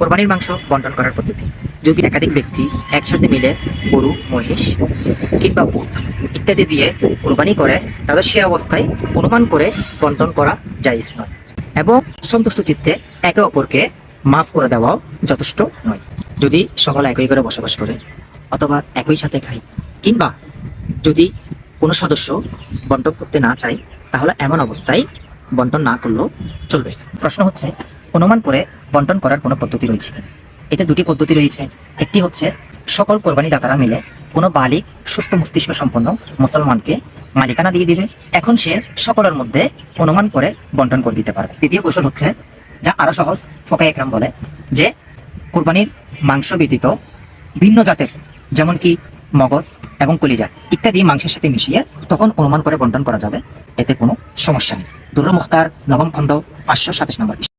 কোরবানির মাংস বন্টন করার পদ্ধতি। যদি একাধিক ব্যক্তি একসাথে মিলে গরু, মহিষ কিংবা উট ইত্যাদি দিয়ে কোরবানি করে তাহলে সে অবস্থায় অনুমান করে বন্টন করা জায়জ নয় এবং সন্তুষ্ট চিত্তে একে অপরকে মাফ করে দেওয়াও যথেষ্ট নয়। যদি সকলে একই করে বসবাস করে অথবা একই সাথে খায় কিংবা যদি কোনো সদস্য বন্টন করতে না চায়, তাহলে এমন অবস্থায় বন্টন না করলেও চলবে। প্রশ্ন হচ্ছে অনুমান করে বন্টন করার কোনো পদ্ধতি রয়েছে কিনা? এতে দুটি পদ্ধতি রয়েছে। একটি হচ্ছে, সকল কোরবানি দাতারা মিলে কোনো বালিক সুস্থ মস্তিষ্ক সম্পন্ন মুসলমানকে মালিকানা দিয়ে দিবে। এখন সে সকলের মধ্যে অনুমান করে বন্টন করে দিতে পারবে। দ্বিতীয় কৌশল হচ্ছে, যা আরও সহজ ফোকা একরাম বলে, যে কোরবানির মাংস ব্যতীত ভিন্ন জাতের, যেমন কি মগজ এবং কলিজা ইত্যাদি মাংসের সাথে মিশিয়ে তখন অনুমান করে বন্টন করা যাবে। এতে কোনো সমস্যা নেই। দুর্র মুখতার, নবম খণ্ড, পাঁচশো সাতাশ নম্বর